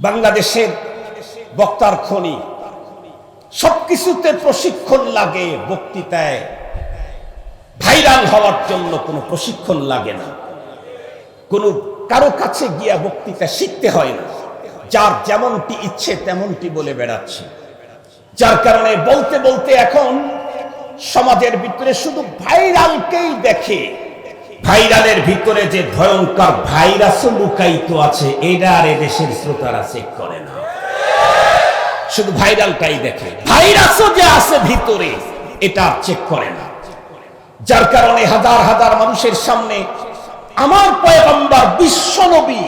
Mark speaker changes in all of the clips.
Speaker 1: বাংলাদেশের বক্তার খনি। সবকিছুতে প্রশিক্ষণ লাগে, বক্তৃতায়। ভাইরাল হওয়ার জন্য কোনো প্রশিক্ষণ লাগে না। কোনো কারও কাছে গিয়া বক্তৃতা শিখতে হয় না। যার যেমনটি ইচ্ছে তেমনটি বলে বেড়াচ্ছে। যার কারণে বলতে বলতে এখন সমাজের ভিতরে শুধু ভাইরালকেই দেখে ভাইরালের ভিতরে যে ভয়ঙ্কর ভাইরাসও লুকায়িত আছে, এটা আর দেশের শ্রোতারা চেক করে না। শুধু ভাইরালটাই দেখে। ভাইরাসও যে আছে ভিতরে, এটা চেক করে না। যার কারণে হাজার হাজার মানুষের সামনে আমার পয়গম্বর বিশ্ব নবী,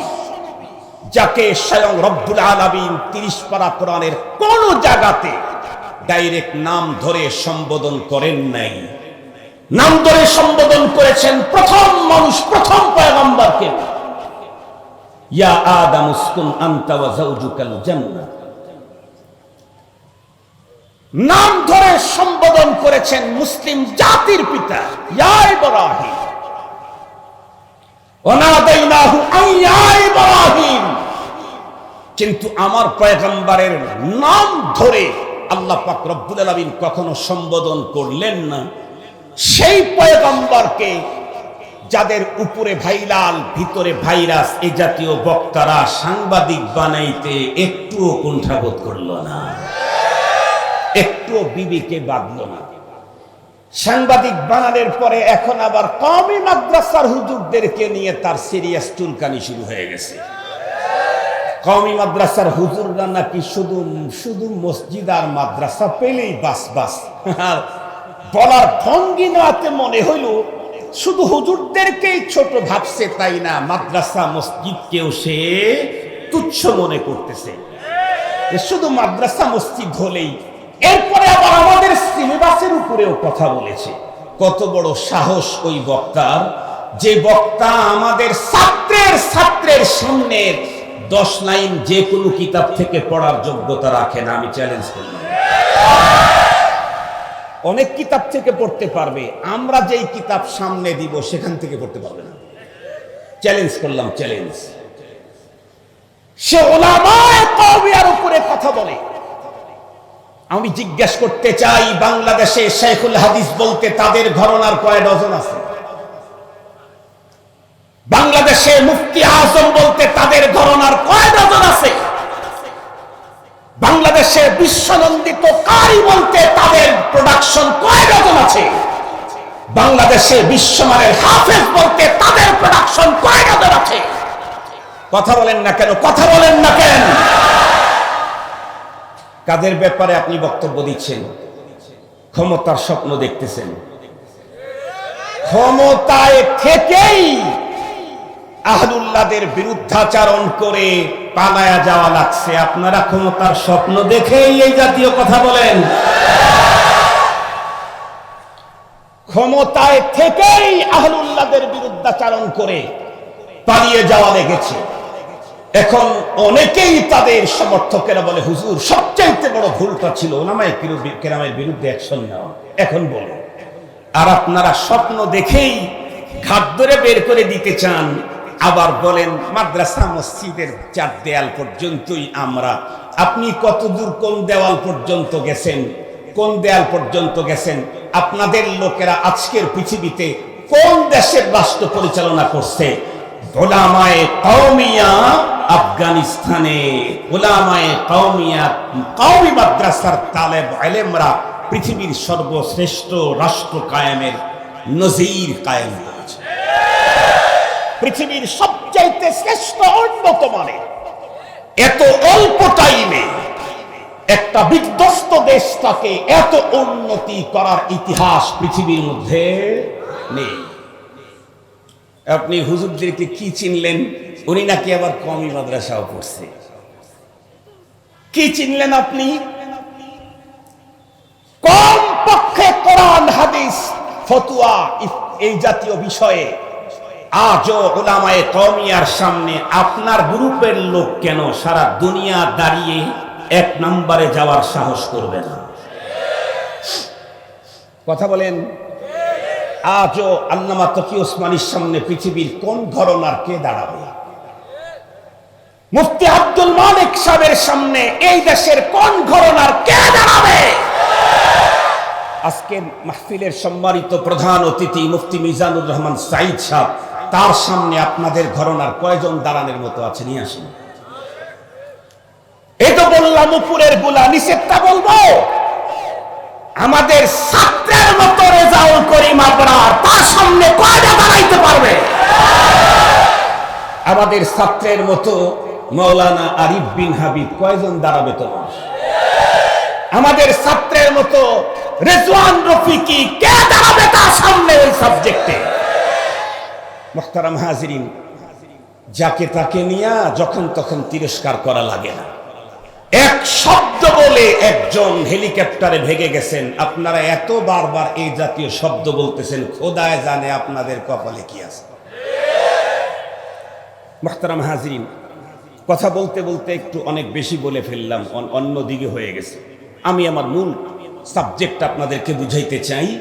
Speaker 1: যাকে স্বয়ং রব্বুল আলামিন তিরিশ পারা কোরআনের কোন জায়গাতে ডাইরেক্ট নাম ধরে সম্বোধন করেন নাই। নাম ধরে সম্বোধন করেছেন প্রথম মানুষ, প্রথম পয়গম্বরকে। ইয়া আদম উসকুন আনতা ওয়া যাওজুকাল জান্নাহ নাম ধরে সম্বোধন করেছেন মুসলিম জাতির পিতা ইয়া ইব্রাহিম। অনাদাইনাহু আন ইয়া ইব্রাহিম। কিন্তু আমার পয়গম্বরের নাম ধরে আল্লাহ পাক রব্বুল আলামিন কখনো সম্বোধন করলেন না। সেই পয়গম্বরকে যাদের উপরে ভাইলাল, ভিতরে ভাইরাস এই জাতীয় বক্তারা সাংবাদিক বানাইতে একটুও কুণ্ঠাবোধ করল না। একটুও বিবিকে বাঁধল না। সাংবাদিক বানানোর পরে এখন আবার কমই মাদ্রাসার হুজুরদেরকে নিয়ে তার সিরিয়াস চুলকানি শুরু হয়ে গেছে। কমি মাদ্রাসার হুজুররা নাকি শুধু শুধু মসজিদ আর মাদ্রাসা পেলেই বাস বাস। বলার ভঙ্গি নাতে মনে হইল, শুধু হুজুরদেরকেই ছোট ভাবছে তাই না, মাদ্রাসা, মসজিদকেও সে তুচ্ছ মনে করতেছে। শুধু মাদ্রাসা, মসজিদ হলেই। এরপরে আবার আমাদের সিলেবাসের উপরেও কথা বলেছে। কত বড় সাহস ওই বক্তার, যে বক্তা আমাদের ছাত্রের ছাত্রের সামনে দশ লাইন যে কোনো কিতাব থেকে পড়ার যোগ্যতা রাখেন আমি চ্যালেঞ্জ করলাম। অনেক কিতাব থেকে পড়তে পারবে। আমরা যেই কিতাব সামনে দিব, সেখান থেকে পড়তে পারবে না। চ্যালেঞ্জ করলাম চ্যালেঞ্জ সে কওমিয়ার উপরে কথা বলে। আমি জিজ্ঞেস করতে চাই, বাংলাদেশে শেখুল হাদিস বলতে তাদের ঘরনার কয় ডজন আছে? বাংলাদেশে মুফতি আজম বলতে তাদের ঘরনার কয় ডজন আছে? বাংলাদেশে বিশ্বনন্দিত কারি বলতে তাদের প্রোডাকশন কয় ডজন আছে? বাংলাদেশে বিশ্বমানের হাফেজ বলতে তাদের প্রোডাকশন কয় ডজন আছে? কথা বলেন না কেন? কথা বলেন না কেন? কাদের ব্যাপারে আপনি বক্তব্য দিচ্ছেন? ক্ষমতার স্বপ্ন দেখতেছেন। ক্ষমতায় থেকেই আহলুল্লাদের বিরুদ্ধাচারণ করে পালায়া যাওয়া লাগছে। আপনারা ক্ষমতার স্বপ্ন দেখেই এই জাতীয় কথা বলেন। ক্ষমতায় থেকেই আহলুল্লাদের বিরুদ্ধাচারণ করে পালিয়ে যাওয়া লেগেছে। এখন অনেকেই তাদের সমর্থকেরা বলে, হুজুর, সবচাইতে বড় ভুলটা ছিল ওনামায় কেরামের বিরুদ্ধে অ্যাকশন নেওয়া। এখন বলো আর আপনারা স্বপ্ন দেখেই ধরে বের করে দিতে চান আবার বলেন, মাদ্রাসা, মসজিদের চার দেয়াল পর্যন্তই আমরা। আপনি কতদূর কোন দেওয়াল পর্যন্ত গেছেন? কোন দেয়াল পর্যন্ত গেছেন? আপনাদের লোকেরা আজকের পৃথিবীতে কোন দেশের রাষ্ট্র পরিচালনা করছে? আফগানিস্তানে মাদ্রাসার পৃথিবীর সর্বশ্রেষ্ঠ রাষ্ট্র কায়েমের নজির কায়েম। পৃথিবীর সবচাইতে শ্রেষ্ঠ উন্নত মানের এত অল্প টাইমে একটা বিধ্বস্ত দেশটাকে এত উন্নতি করার ইতিহাস পৃথিবীর মধ্যে নেই। আপনি হুজুরদেরকে কি চিনলেন? উনি নাকি আবার কমই মাদ্রাসাও পড়ছে। কি চিনলেন আপনি? কম পক্ষে কোরআন, হাদিস, ফতুয়া, এই জাতীয় বিষয়ে আজও ওলামায়ে কমিয়ার সামনে আপনার গ্রুপের লোক কেন সারা দুনিয়া দাঁড়িয়ে এক নম্বরে যাওয়ার সাহস করবে না? কথা বলেন। আজও আল্লামা তকি ওসমানীর সামনে পৃথিবীর কোন ঘরনার কে দাঁড়াবে? মুফতি আব্দুল মালিক সাহেবের সামনে এই দেশের কোন ঘরনার কে দাঁড়াবে? আজকের মাহফিলের সম্মানিত প্রধান অতিথি মুফতি মিজানুর রহমান সাইদ সাহেব তার সামনে আপনাদের ঘরনার কয়জন দাঁড়ানোর মতো আছে, নিয়ে আসেন। এই তো বললাম, উপরেরগুলা নিষেধটা বলব। আমাদের ছাত্রের মতো রেজাউল করিম আপনার তার সামনে কয়টা দাঁড়াইতে পারবে? আমাদের ছাত্রের মতো মৌলানা আরিফ বিন হাবিব কয়জন দাঁড়াবে তোমার? আমাদের ছাত্রের মতো রেজওয়ান রফিকি কে দাঁড়াবে তার সামনে ওই সাবজেক্টে মোহতারাম হাজিরিন, যাকে তাকে নিয়ে যখন তখন তিরস্কার করা লাগে না। এক শব্দ বলে একজন হেলিকপ্টারে ভেগে গেছেন। আপনারা এত বারবার এই জাতীয় শব্দ বলতেছেন, খোদায় জানে আপনাদের কপালে কি আছে। মোহতারাম হাজিরিন, কথা বলতে বলতে একটু অনেক বেশি বলে ফেললাম, অন- অন্য দিকে হয়ে গেছে। আমি আমার মূল সাবজেক্ট আপনাদেরকে বুঝাইতে চাই